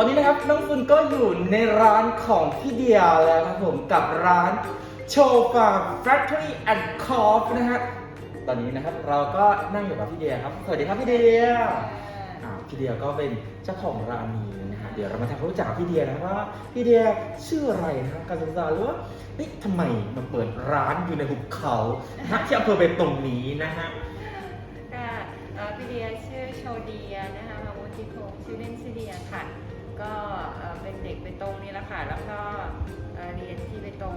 ตอนนี้นะครับน้องฟุนก็อยู่ในร้านของพี่เดียแล้วครับผมกับร้านโชฟา Factory and Corp นะฮะตอนนี้นะครับเราก็นั่งอยู่กับพี่เดียครับสวัสดีครับพี่เดียอ่าพี่เดียก็เป็นเจ้าของร้านนี้นะฮะเดี๋ยวเรามาทำความรู้จักกับพี่เดียนะครับว่าพี่เดียชื่ออะไรนะครับการศึกษาหรือว่าเอ๊ะทำไมมาเปิดร้านอยู่ในหุบเขานะฮะที่อำเภอเบตงนี้นะฮะ ค่ะเอ่อพี่เดียชื่อโชเดียนะคะมาวุฒิพงศ์ชื่อเล่นชื่อเดียค่ะ ก็เอ่อเป็นเด็กไปตรงนี่แหละค่ะ แล้วก็เอ่อเรียนที่ไปตรง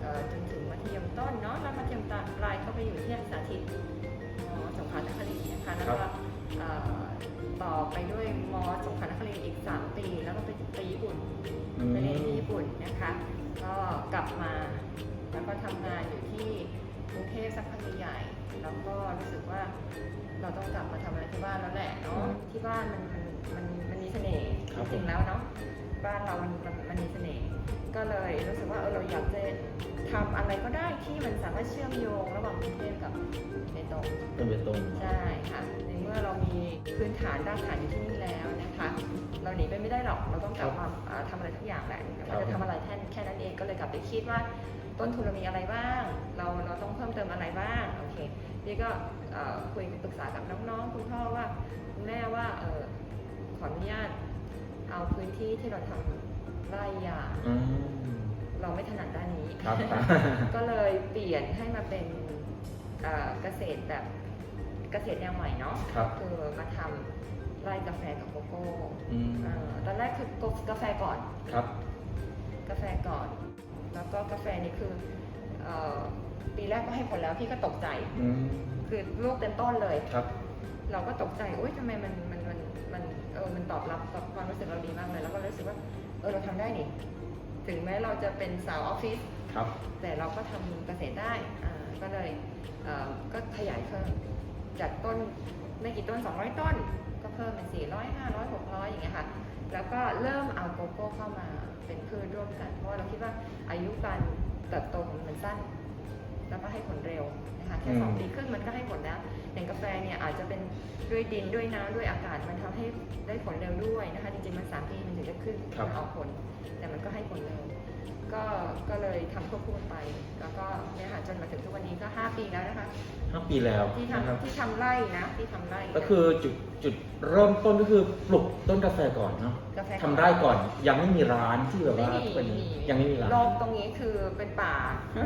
เอ่อจนถึงมัธยมต้นเนาะ แล้วมัธยมปลายก็ไปอยู่ที่สาธิตมสงขลานครินทร์นะคะ แล้วก็เอ่อต่อไปด้วยมสงขลานครินทร์อีก 3 ปี แล้วก็ไปไปญี่ปุ่นไปเรียนที่ญี่ปุ่นนะคะ ก็กลับมา แล้วก็ทำงานอยู่ที่กรุงเทพสักพักใหญ่ๆ แล้วก็รู้สึกว่าเราต้องกลับมาทำอะไรที่บ้านแล้วแหละเนาะที่บ้านมันมันมันมันมีเสน่ห์ครับจริงๆแล้วเนาะบ้านเรามันมันมันมีเสน่ห์ก็เลยรู้สึกว่าเออเราอยากจะทำอะไรก็ได้ที่มันสามารถเชื่อมโยงระหว่างกรุงเทพกับเบตงเป็นเบตงใช่ค่ะในเมื่อเรามีพื้นฐานรากฐานอยู่ที่นี่แล้วนะคะเราหนีไปไม่ได้หรอกเราต้องกลับมาเอ่อทำอะไรทุกอย่างแหละแต่ว่าจะทำอะไรแค่แค่นั้นเองก็เลยกลับไปคิดว่า ต้นทุนเรามีอะไรบ้าง เราเราต้องเพิ่มเติมอะไรบ้าง โอเค พี่ก็เอ่อคุยปรึกษากับน้องๆคุณพ่อว่าคุณแม่ว่าเออขออนุญาตเอาพื้นที่ที่เราทำไร่ยางอืมเราไม่ถนัดด้านนี้ครับก็เลยเปลี่ยนให้มาเป็นเอ่อเกษตรแบบเกษตรแนวใหม่เนาะครับคือมาทำไร่กาแฟกับโกโก้อืมเอ่อตอนแรกคือกาแฟก่อนครับกาแฟก่อน แล้วก็กาแฟนี่คือเอ่อ ปีแรกก็ให้ผลแล้วพี่ก็ตกใจ อืมคือลูกเต็มต้นเลย ครับ เราก็ตกใจอุ้ยทำไมมันมันมันมันเออมันตอบรับกับความรู้สึกเราดีมากเลย แล้วก็รู้สึกว่าเออเราทำได้นี่ ถึงแม้เราจะเป็นสาวออฟฟิศครับ แต่เราก็ทำเกษตรได้อ่าก็เลยเอ่อก็ขยายเพิ่มจากต้นไม่กี่ต้น 200 ต้น ก็เพิ่มเป็น 400 500 600 อย่างเงี้ยค่ะ แล้วก็เริ่มเอาโกโก้เข้ามาเป็นพืชร่วมกัน เพราะว่าเราคิดว่าอายุการเติบโตของมันสั้น แล้วก็ให้ผลเร็วนะคะแค่อืมสองปีครึ่งมันก็ให้ผลแล้วอย่างกาแฟเนี่ยอาจจะเป็นด้วยดินด้วยน้ำด้วยอากาศมันทำให้ได้ผลเร็วด้วยนะคะจริงๆมันสามปีมันถึงจะขึ้นครับมันออกผล แต่มันก็ให้ผลเร็วก็ก็เลยทำควบคู่กันไป แล้วก็เนี่ยค่ะจนมาถึงทุกวันนี้ก็ 5 ปีแล้วนะคะห้าปีแล้วที่นะครับทำที่ทำไร่นะที่ทำไร่ก็คือจุดจุดเริ่มต้นก็คือปลูกต้นกาแฟก่อนเนาะกาแฟทำได้ก่อนยังไม่มีร้านที่แบบไม่ว่ามีเป็นไม่มียังไม่มีร้านโลกตรงนี้คือเป็นป่าอ๋อ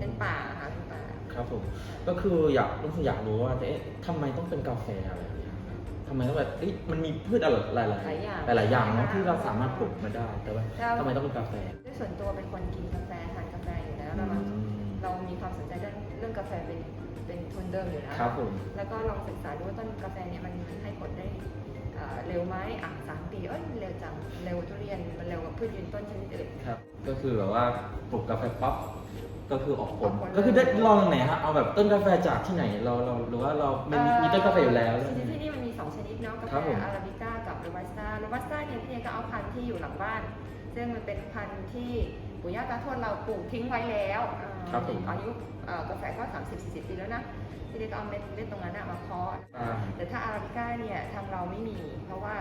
เป็นป่าค่ะเป็นป่า ครับ ผมก็คืออยากรู้สึกอยากรู้ว่าเอ๊ะทำไมต้องเป็นกาแฟอะไรอย่างเงี้ยครับทำไมต้องแบบเอ๊ะมันมีพืชอะไรหลายหลายหลายอย่างหลายหลายอย่างเนาะที่เราสามารถปลูกมาได้ แต่ว่าแล้วทำไมต้องเป็นกาแฟด้วยส่วนตัวเป็นคนกินกาแฟทานกาแฟอยู่แล้วอืแล้วเรามเรามีความสนใจเรื่องเรื่องกาแฟเป็นเป็นทุนเดิมอยู่แล้วครับผมแล้วก็ลองศึกษาดูว่าต้นกาแฟเนี่ยมันให้ผลได้เอ่อเร็วไหมอะสามปีเอ้ยมันเร็วจังเร็วกว่าทุเรียนมันเร็วกว่าพืชยืนต้นชนิดอื่นครับ ก็คือแบบว่าปลูกกาแฟปั๊บ ก็คือออกผลออกผล ก็คือได้ลองยังไงฮะเอาแบบต้นกาแฟจากที่ไหนเราเราหรือว่าเรามีมีมีต้นกาแฟอยู่แล้ว ชนิดที่นี่มันมี 2 ชนิดเนาะกาครัแฟบผม อาราบิก้ากับโรบัสต้าโรบัสต้าเนี่ยพี่เอก็เอาพันธุ์ที่อยู่หลังบ้าน ซึ่งมันเป็นพันธุ์ที่ปู่ย่าตาทวดเราปลูกทิ้งไว้แล้วอ่า ครับผมอายุเอ่อกาแฟก็ 30-40 ปีแล้วนะพี่เอก็เอาเม็ดเม็ดตรงนั้นน่ะมาเพาะอ่าแต่ถ้าอาราบิก้าเนี่ยทางเราไม่มี เพราะว่า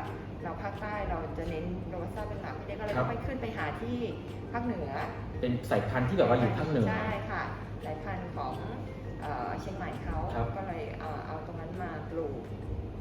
เราภาคใต้เราจะเน้นโรบัสต้าเป็นหลักพี่เอก็เลยครับต้องไปขึ้นไปหาที่ภาคเหนือ เป็นสายพันธุ์ที่แบบว่าอยู่ภาคเหนือใช่ค่ะสายพันธุ์ของเอ่อเชียงใหม่เขาครับก็เลยเอาเอาตรงนั้นมาปลูก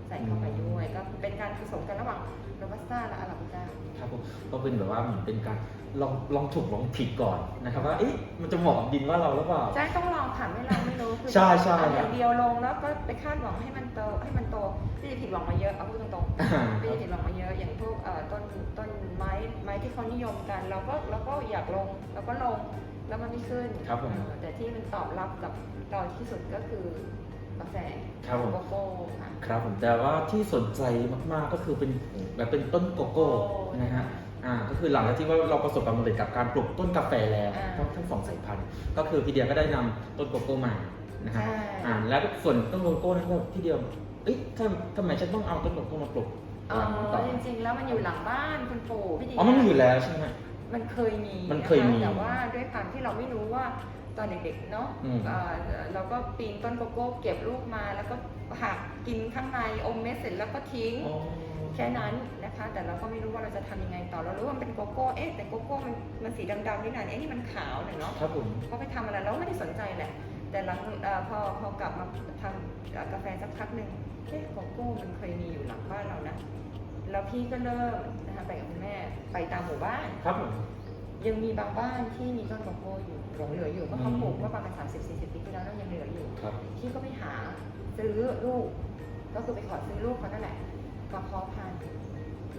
ใส่เข้าไปด้วย ก็เป็นการผสมกันระหว่างโรบัสต้าและอาราบิก้า ครับผมก็เป็นแบบว่าเหมือนเป็นการลองลองถูกลองผิดก่อนนะครับว่าเอ๊ะมันจะเหมาะกับดินว่าเราหรือเปล่า ใช่ต้องลองค่ะไม่ลองไม่รู้คือใช่ใช่เอาอย่างเดียวลงแล้วก็ไปคาดหวังให้มันโตให้มันโตพี่จะผิดหวังมาเยอะเอาพูดตรงอ่าๆพี่จะผิดหวังมาเยอะอย่างพวกเอ่อต้นต้นไม้ไม้ที่เขานิยมกัน เราก็เราก็อยากลงเราก็ลงแล้วมันไม่ขึ้นครับผม เออแต่ที่มันตอบรับกับเราที่สุดก็คือ กาแฟครับผม โกโก้ค่ะ ครับผมแต่ว่าที่สนใจมากๆก็คือเป็นแบบเป็นต้นโกโก้โกโก้นะฮะอ่าก็คือหลังจากที่ว่าเราประสบความสำเร็จกับการปลูกต้นกาแฟแล้วอ่าทั้งทั้งสองสายพันธุ์ก็คือพี่เดียก็ได้นำต้นโกโก้มานะฮะใช่ อ่าแล้วส่วนต้นโกโก้นั้นก็พี่เดียเอ้ยทำทำไมฉันต้องเอาต้นโกโก้มาปลูกเอหลังต่ออจริงๆ แล้วมันอยู่หลังบ้านคุณปู่พี่ดีอ๋อมันมีอยู่แล้วใช่ไหม มันเคยมีมันเคยมีะะแต่ว่าด้วยความที่เราไม่รู้ว่าตอนเด็กๆเนาะอืม เอ่อเราก็ปีนต้นโกโก้เก็บลูกมา แล้วก็หักกินข้างในอมเม็ดเสร็จแล้วก็ทิ้ง อ๋อ แค่นั้นนะคะ แต่เราก็ไม่รู้ว่าเราจะทำยังไงต่อ เรารู้ว่ามันเป็นโกโก้ เอ๊ะ แต่โกโก้มันมันสีดำๆนี่นะเอ๊ะนี่มันขาวเนี่ยเนาะ ครับผมเขาไปทำอะไรเราก็ไม่ได้สนใจแหละ แต่หลังเอ่อพอพอกลับมาทำกาแฟสักพักหนึ่งเอ๊ะโกโก้มันเคยมีอยู่หลังบ้านเรานะ แล้วพี่ก็เริ่มนะคะไปกับคุณแม่ไปตามหมู่บ้าน ครับผม ยังมีบางบ้านที่มีต้นโกโก้อยู่หลงเหลืออยู่เพราะเขาปลูกเมื่อประมาณ30 40ปีที่แล้วแล้วยังเหลืออยู่ครับ พี่ก็ไปหาซื้อลูก ก็คือไปขอซื้อลูกเขานั่นแหละมาเพาะพันธุ์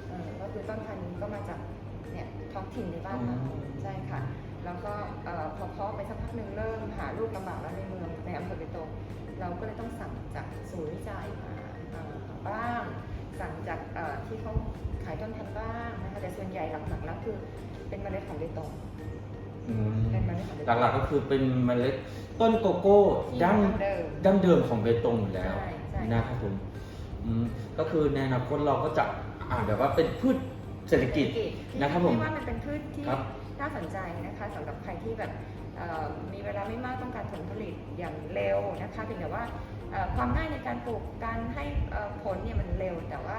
เออก็คือต้นพันธุ์ก็มาจากเนี่ยท้องถิ่นในบ้านเราอืมใช่ค่ะ แล้วก็เอ่อพอเพาะไปสักพักหนึ่งเริ่มหาลูกลำบากแล้วในเมืองในอำเภอเบตงเราก็เลยต้องสั่งจากศูนย์วิจัยมาเอ่อบ้าง สั่งจากเอ่อที่เขาขายต้นพันธุ์บ้างนะคะแต่ส่วนใหญ่หลักๆแล้วคือเป็นเมล็ดของเบตงอืมเป็นเมล็ดของเบตงหลักๆก็คือเป็นเมล็ดต้นโกโก้ที่ดั้งเดิมดั้งเดิมของเบตงอยู่แล้วใช่ใช่นะครับผมอืมก็คือในอนาคตเราก็จะอ่านแบบว่าเป็นพืชเศรษฐกิจนะครับผมพี่ว่ามันเป็นพืชที่ครับน่าสนใจนะคะสำหรับใครที่แบบเอ่อมีเวลาไม่มากต้องการผลผลิตอย่างเร็วนะคะเพียงแต่ว่าเอ่อ ความง่ายในการปลูกการให้เอ่อผลเนี่ยมันเร็ว แต่ว่า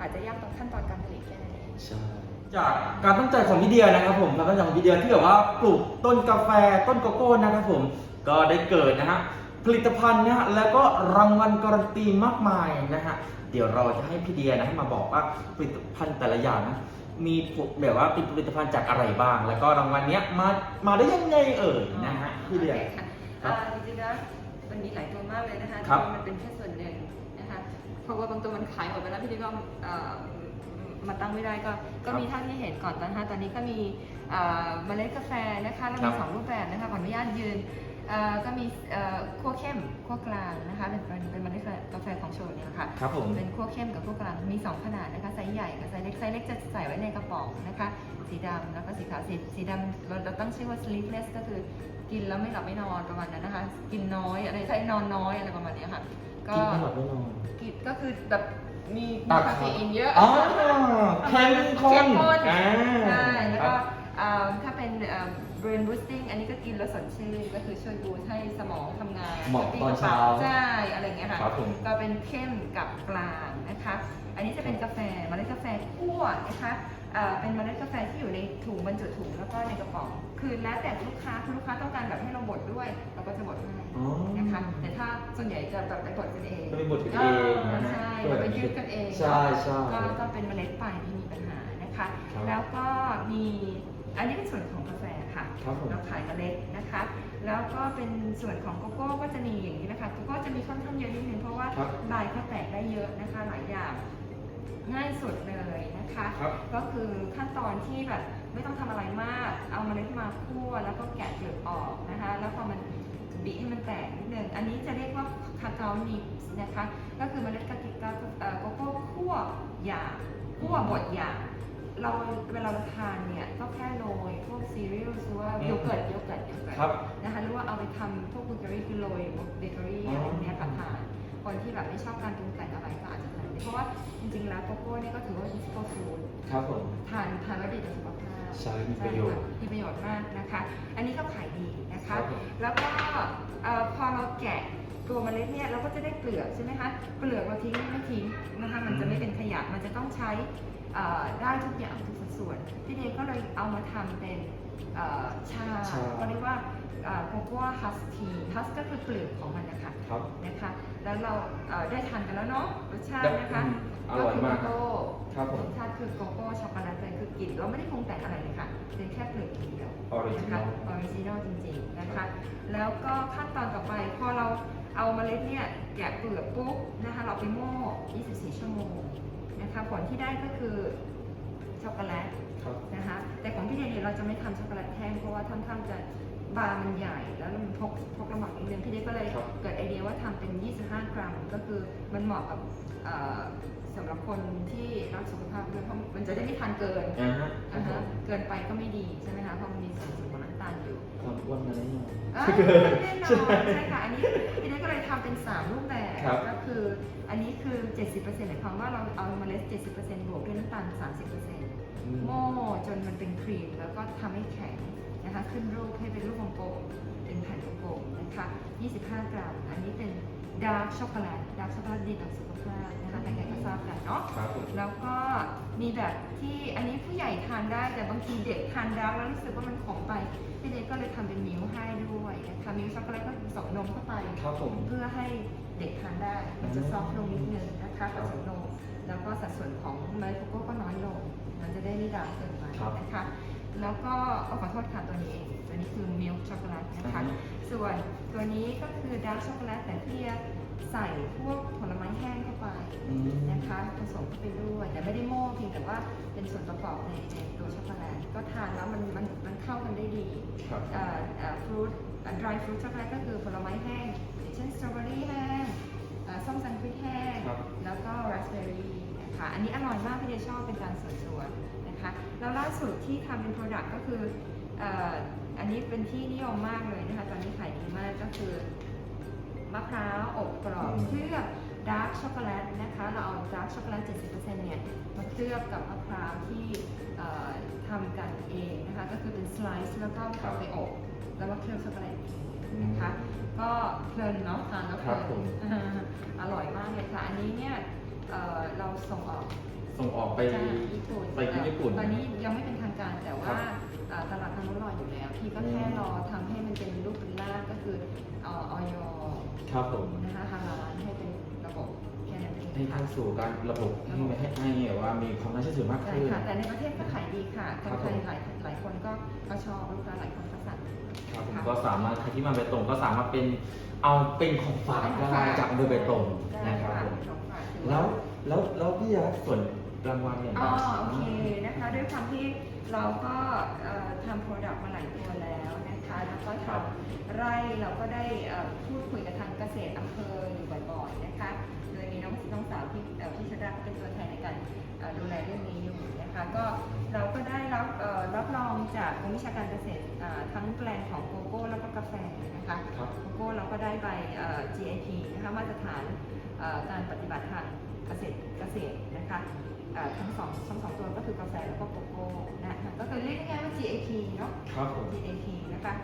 อาจจะยากตรงขั้นตอนการผลิตแค่นั้นเองใช่จากการตั้งใจของพี่เดียนะครับผมการตั้งใจของพี่เดียที่แบบว่าปลูกต้นกาแฟต้นโกโก้นะครับผมก็ได้เกิดนะฮะผลิตภัณฑ์นะฮะแล้วก็รางวัลการันตีมากมายนะฮะเดี๋ยวเราจะให้พี่เดียนะให้มาบอกว่าผลิตภัณฑ์แต่ละอย่างนะมีผลแบบว่าเป็นผลิตภัณฑ์จากอะไรบ้าง แล้วก็รางวัลเนี้ยมามาได้ยังไงเอ่ยนะฮะพี่เดียโอคค่ะครับอ่าจริงๆแล้ว มันมีหลายตัวมากเลยนะคะครับมันเป็นแค่ส่วนหนึ่งนะคะ เพราะว่าบางตัวมันขายหมดไปแล้วพี่ดิก็เอ่อมาตั้งไม่ได้ก็ ก็มีเท่าที่เห็นก่อนนะคะตอนนี้ก็มีเอ่อเมล็ดกาแฟนะคะแล้วครัมีบ สองรูปแบบนะคะขออนุญาตยืนเอ่อก็มีเอ่อคั่วเข้มคั่วกลางนะคะเป็นเป็นเป็นเมล็ดกาแฟของโชว์เนี่ยค่ะ ครับผม เป็นคั่วเข้มกับคั่วกลาง มี 2 ขนาดนะคะไซส์ใหญ่กับไซส์เล็ก ไซส์เล็กจะใส่ไว้ในกระป๋องนะคะ สีดำแล้วก็สีขาว สีสีดำเราเราตั้งชื่อว่า sleepless ก็คือ กินแล้วไม่หลับไม่นอนประมาณนั้นนะคะ กินน้อยอะไรใช่นอนน้อยอะไรประมาณเนี้ยค่ะ ก็กินไม่หลับไม่นอนกินก็คือแบบมีตัมีบคาเฟอีนเยอะอ๋อเข้มข้นเข้มข้นอ่าใช่แล้วครัก็บเอ่อถ้าเป็นเอ่อ brain boosting อันนี้ก็กินแล้วสดชื่นก็คือช่วยบูสต์ให้สมองทำงานเหมาะตอนเช้าใช่อะไรอย่างเงี้ยค่ะครับผมก็เป็นเข้มกับกลางนะคะ อันนี้จะเป็นกาแฟเมล็ดกาแฟคั่วนะคะ เอ่อเป็นเมล็ดกาแฟที่อยู่ในถุงบรรจุถุงแล้วก็ในกระป๋อง คือแล้วแต่ลูกค้าคือลูกค้าต้องการแบบให้เราบดด้วย เราก็จะบดให้อ๋อ นะคะ แต่ถ้าส่วนใหญ่จะแบบไปบดกันเองไปบดกันเองนะฮะใช่เราไปยืดกันเองใช่ใช่ก็ก็เป็นเมล็ดไปไม่มีปัญหานะคะ ครับแล้วก็มีอันนี้เป็นส่วนของกาแฟค่ะครับผม เราขายเมล็ดนะคะ แล้วก็เป็นส่วนของโกโก้ก็จะมีอย่างนี้นะคะโกโก้จะมีค่อนข้างเยอะนิดนึงเพราะว่า ครับ ลายเขาแตกได้เยอะนะคะหลายอย่าง ง่ายสุดเลยนะคะ ครับ ก็คือขั้นตอนที่แบบไม่ต้องทำอะไรมาก เอาเมล็ดมาคั่วแล้วก็แกะเปลือกออกนะคะ แล้วพอมันบีบให้มันแตกนิดนึง อันนี้จะเรียกว่าคาเกานิปส์นะคะ ก็คือเมล็ดกะทิกาเอ่อโกโก้คั่วหยาบคั่วบดหยาบเราเวลาเราทานเนี่ยก็แค่โรยพวกซีเรียลหรือว่าอืม โยเกิร์ตโยเกิร์ตโยเกิร์ต ครับ นะคะหรือว่าเอาไปทำพวกเบเกอรี่คือโรยเบเกอรี่อ๋อออะไรพวกเนี้ยค่ะทานคนที่แบบไม่ชอบการปรุงแต่งอะไรก็อาจจะทานได้ เพราะว่าจริงๆแล้วโกโก้เนี่ยก็ถือว่าเป็นซุปเปอร์ฟู้ดครับผม ทานทานแล้วดีต่อสุขภาพใช่มีประโยชน์ใช่ค่ะมีประโยชน์มากนะคะ อันนี้ก็ขายดีนะครัคะ บผม แล้วก็เอ่อพอเราแกะตัวเมล็ดเนี่ยเราก็จะได้เปลือกใช่ไหมคะ เปลือกเราทิ้งไม่ทิ้งนะคะ มันจะไม่เป็นขยะ มันจะต้องใช้เอ่อ ได้ทุกอย่างทุกสัดส่วนพี่เดย์ก็เลยเอามาทำเป็นเอ่อชาชาก็เรียกว่าโกโก้ฮัสทีฮัสก็คือเปลือกของมันนะคะครับนะคะแล้วเราเอ่อได้ทานกันแล้วเนาะรสชาตินะคะอร่อยมากก็คือโกโก้ครับผมรสชาติคือโกโก้ช็อกโกแลตเลยคือกลิ่นเราไม่ได้ปรุงแต่งอะไรเลยค่ะเป็นแค่เปลือกอย่างเดียวออริจินะนอคะลออริจินอลจริงๆนะคะแล้วก็ขั้นตอนต่อไปพอเราเอาเมล็ดเนี่ยแกะเปลือกปุ๊บนะคะเราไปโม่ 24 ชั่วโมง นะคะผลที่ได้ก็คือช็อกโกแลตครับนะคะแต่ของพี่เดนเนี่ยเราจะไม่ทำช็อกโกแลตแห้งเพราะว่าค่อนข้างจะบาร์มันใหญ่แล้วมันพกพกลำบากนิดนึงพี่เดนก็เลยครับเกิดไอเดียว่าทำเป็น 25 กรัม ก็คือมันเหมาะกับเอ่อสำหรับคนที่รักสุขภาพด้วยเพราะมันจะได้ไม่ทานเกินอ่าฮะครันะบผคะมเกินไปก็ไม่ดีใช่ไหมคะเพราะมันมีส่วนผสมของน้ำตาลอยู่ ความอ้วนมาแน่นอน อ่าแน่นอนใช่ค่ะ อันนี้ทีนี้ก็เลยทำเป็น 3 รูปแบบ ครับ ก็คืออันนี้คือ 70%หมายความว่าเราเอาเมล็ด 70%บวกด้วยน้ำตาล 30%โม่จนมันเป็นครีมแล้วก็ทำให้แข็งนะคะ ขึ้นรูปให้เป็นรูปวงกลมเป็นแผ่นวงกลมนะคะ 25 กรัม อันนี้เป็นดาร์กช็อกโกแลตดาร์กช็อกโกแลตดีต่อสุขภาพนะคะใครๆก็ทราบกันเนาะ ครับผม แล้วก็มีแบบที่อันนี้ผู้ใหญ่ทานได้แต่บางทีเด็กทานดาร์กแล้วรู้สึกว่ามันขมไป พี่เด็กก็เลยทำเป็นมิลค์ให้ด้วยนะคะมิลค์ช็อกโกแลตก็ผสมนมเข้าไป ครับผม เพื่อให้เด็กทานได้ มันจะซอฟต์ลงนิดนึงนะคะผสมนม แล้วก็สัดส่วนของเมล็ดโกโก้ก็น้อยลง มันจะได้ไม่ดำเกินไปครับนะคะ แล้วก็เอาขอโทษค่ะตัวนี้เองตัวนี้คือมิลค์ช็อกโกแลตนะคะอือฮึส่วนตัวนี้ก็คือดาร์กช็อกโกแลตแต่ที่ ใส่พวกผลไม้แห้งเข้าไปอืมนะคะผสมเข้าไปด้วย แต่ไม่ได้โม่เพียงแต่ว่าเป็นส่วนประกอบในในตัวช็อกโกแลตก็ทานแล้วมันมันมันเข้ากันได้ดีครับฟรุต dry fruit ช็อกโกแลตก็คือผลไม้แห้งอย่างเช่นสตรอเบอรี่แห้งอ่าส้มสันคริสแห้งครับแล้วก็ราสเบอร์รี่นะคะอันนี้อร่อยมากพี่เดชชอบเป็นการส่วนตัวนะคะแล้วล่าสุดที่ทำเป็น product ก็คือเอ่ออันนี้เป็นที่นิยมมากเลยนะคะตอนนี้ขายดีมากก็คือ มะพร้าวอบกรอบอืมเคลือบดาร์กช็อกโกแลตนะคะ เราเอาดาร์กช็อกโกแลต 70%เนี่ยมาเคลือบกับมะพร้าวที่เอ่อทำกันเองนะคะ ก็คือเป็นสไลซ์แล้วก็เอาไปอบแล้วมาเคลือบช็อกโกแลตนะคะ ก็เพลินเนาะทานแล้วเพครัลิบนผมอ่าอร่อยมากเลยค่ะ อันนี้เนี่ยเอ่อเราส่งออก ส่งออกไปจากญี่ปุ่นไปที่ญี่ปุ่น ตอนนี้ยังไม่เป็นทางการแต่ครัว่าบเอ่อตลาดทางนู้นรออยู่แล้ว พี่ก็แค่รอทำให้มันเป็นรูปเป็นร่างก็คือเออยครับผมนะคะฮาลาลให้เป็นระบบแค่นั้นเองให้เข้าสู่การระบบให้ให้ให้แบบว่ามีความน่าเชื่อถือมากใช่ขึ้น ค่ะ แต่ในประเทศก็ขายดีค่ะครัคนบไทยผม หลายหลายคนก็ก็ชอบลูกค้าหลายคนก็สั่ง ครับผมค่ะก็สามารถใครที่มาเบตงก็สามารถเป็นเอาเป็นของฝากได้จากอำเภอเบตงได้นะครับค่ะผมของฝากถือแล้วแล้วแล้วพี่ยักษ์ส่วน รางวัลเนี่ยอ๋อโอเคนะคะด้วยความที่เราก็เอ่อทำโปรดักต์มาหลายตัวแล้วนะคะแล้วก็ทำไร่เราก็ได้เอ่อพูดคุยกับทางเกษตรอำเภออยู่บ่อยๆนะคะโดยมีน้องน้องสาวที่เอ่อพี่ชดาเขาเป็นตัวแทนในการเอ่อดูแลเรื่องนี้อยู่นะคะก็เราก็ได้รับเอ่อรับรองจากกรมวิชาการเกษตรอ่าทั้งแปลงของโกโก้แล้วก็กาแฟนะคะครับโกโก้เราก็ได้ใบเอ่อ GAP นะคะมาตรฐานเอ่อการปฏิบัติทางเกษตร เกษตรนะคะเอ่อทั้งสองทั้งสองตัวก็คือกาแฟแล้วก็โกโก้นะคะก็คือเรียกง่ายๆว่า GAP เนาะ ครับผม GAP นะคะ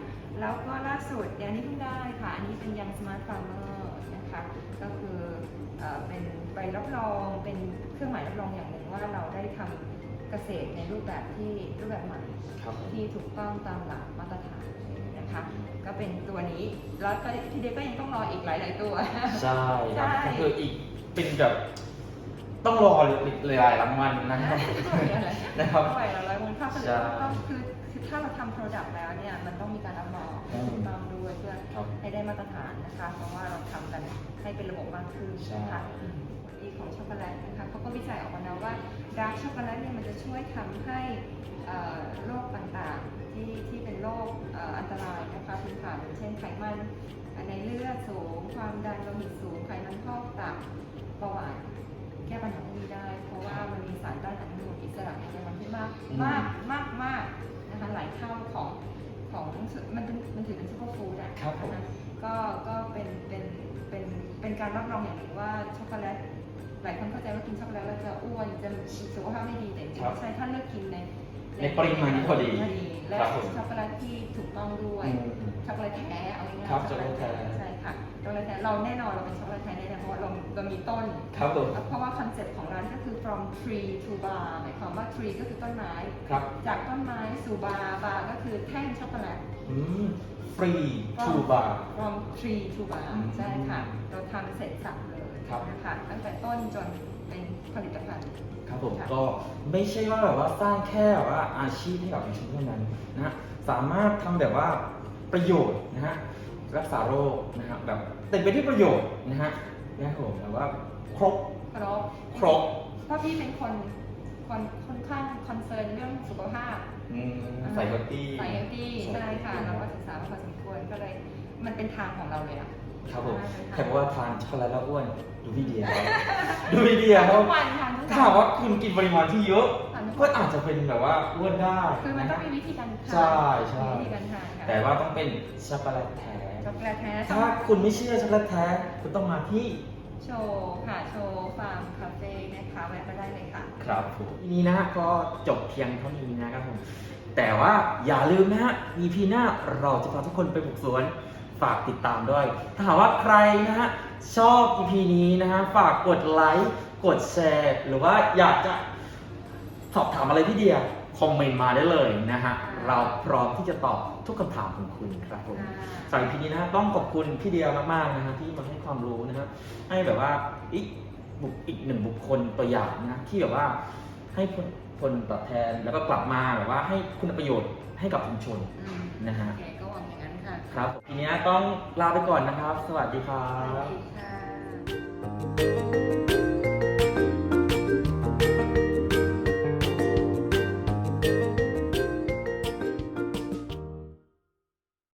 แล้วก็ล่าสุดเดี๋ยวนี้เพิ่งได้ค่ะ อันนี้เป็นยัง Smart Farmer นะคะก็คือเอ่อเป็นใบรับรองเป็นเครื่องหมายรับรองอย่างหนึ่งว่าเราได้ทำเกษตรในรูปแบบที่รูปแบบใหม่ครับผมที่ถูกต้องตามหลักมาตรฐานนะคะก็เป็นตัวนี้แล้วก็ทีเดียวก็ยังต้องรออีกหลาย ๆ ตัว ใช่ครับใช่ก็คืออีกเป็นแบบ ต้องรออีกหลายๆรางวัลนะครับนะครับไปแล้วร้อยมูลค่าก็เลยใช่ต้องคือคือถ้าเราทำโปรดักต์แล้วเนี่ยมันต้องมีการรับรองอืมถูกต้องด้วยเพื่อครับให้ได้มาตรฐานนะคะ เพราะว่าเราทำกันให้เป็นระบบมากขึ้นใช่นะคะอืมอีกของช็อกโกแลตนะคะเขาก็วิจัยออกมาแล้วว่าดาร์กช็อกโกแลตเนี่ยมันจะช่วยทำให้เอ่อโรคต่างๆที่ที่เป็นโรคเอ่ออันตรายนะคะพื้นฐานอย่างเช่นไขมันในเลือดสูงความดันโลหิตสูง ไขมันพอกตับเบาหวานแก้ปัญหาพวกนี้ได้ เพราะว่า มันมีสารต้านอนุมูลอิสระในตัวมันที่มากอืมมากมากมากนะคะหลายเท่าของของมันเป็นมันถือเป็นซูเปอร์ฟู้ดอะครับผมนะคะก็ก็เป็นเป็นเป็นเป็นการรับรองอย่างหนึ่งว่าช็อกโกแลตหลายคนเข้าใจว่ากินช็อกโกแลตแล้วจะอ้วนจะสุขภาพไม่ดีแต่จริงๆครับไม่ใช่ถ้าเลือกกินในในปริมาณที่พอดีและครับผมช็อกโกแลตที่ถูกต้องด้วยอืมช็อกโกแลตแท้เอาง่ายๆครับช็อกโกแลตแท้ใช่ค่ะช็อกโกแลตแท้เราแน่นอนเราเป็นช็อกโกแลตแท้แน่ๆเพราะว่าเราเรามีต้น ครับผม เพราะว่าคอนเซ็ปต์ของร้านก็คือ from tree to bar หมายความว่า tree ก็คือต้นไม้ ครับ จากต้นไม้สู่บาร์บาร์ก็คือแท่งช็อกโกแลต อืมฟรีทูบาร์ from tree to bar อืมใช่ค่ะ เราทำเสร็จสับเลยครับ นะคะตั้งแต่ต้นจนเป็นผลิตภัณฑ์ ครับผมค่ะก็ไม่ใช่ว่าแบบว่าสร้างแค่แบบว่าอาชีพให้กับชุมชนเท่านั้นนะฮะสามารถทำแบบว่าประโยชน์นะฮะ รักษาโรคนะฮะแบบเต็มไปด้วยประโยชน์นะฮะนะครับผมแบบว่าครบครบครบเพราะพี่เป็นคนคนค่อนข้างคอนเซิร์นเรื่องสุขภาพอืมใส่เฮลตี้ใส่เฮลตี้ใช่ค่ะเราก็ศึกษามาพอสมควรก็เลยมันเป็นทางของเราเลยอะครับผมใช่แต่ว่าทานช็อกโกแลตแล้วอ้วนดูพี่เดียครับดูพี่เดียคทารันบทุกวันทานทุกถ้าหากว่าคุณกินปริมาณที่เยอะทานทุกก็วันอาจจะเป็นแบบว่าอ้วนได้คือมันนะต้องฮะมีวิธีการทานใช่ใช่มีวิธีการทานค่ะแต่ว่าต้องเป็นช็อกโกแลตแท้ ช็อกโกแลตแท้ถ้าคุณไม่เชื่อช็อกโกแลตแท้คุณต้องมาที่โชว์ค่ะโชว์ฟาร์มคาเฟ่นะคะแวะมาได้เลยค่ะ ครับผมทีนี้นะฮะก็จบเพียงเท่านี้นะครับผม แต่ว่าอย่าลืมนะฮะ EP หน้าเราจะพาทุกคนไปบุกสวน ฝากติดตามด้วย ถ้าหากว่าใครนะฮะ ชอบ EP นี้นะฮะ ฝากกดไลค์ กดแชร์ หรือว่าอยากจะสอบถามอะไรพี่เดีย คอมเมนต์มาได้เลยนะฮะ เราพร้อมที่จะตอบทุกคำถามของคุณครับผมค่ะสำหรับ EP นี้นะฮะต้องขอบคุณพี่เดียมากๆนะฮะที่มาให้ความรู้นะครับให้แบบว่าอีกบุคอีกหนึ่งบุคคลตัวอย่างนะที่แบบว่าให้ผลผลตอบแทนแล้วก็กลับมาแบบว่าให้คุณประโยชน์ให้กับชุมชนอืมนะฮะโอเคก็หวังอย่างนั้นค่ะครับทีนี้ต้องลาไปก่อนนะครับ สวัสดีครัสวัสบดีค่ะ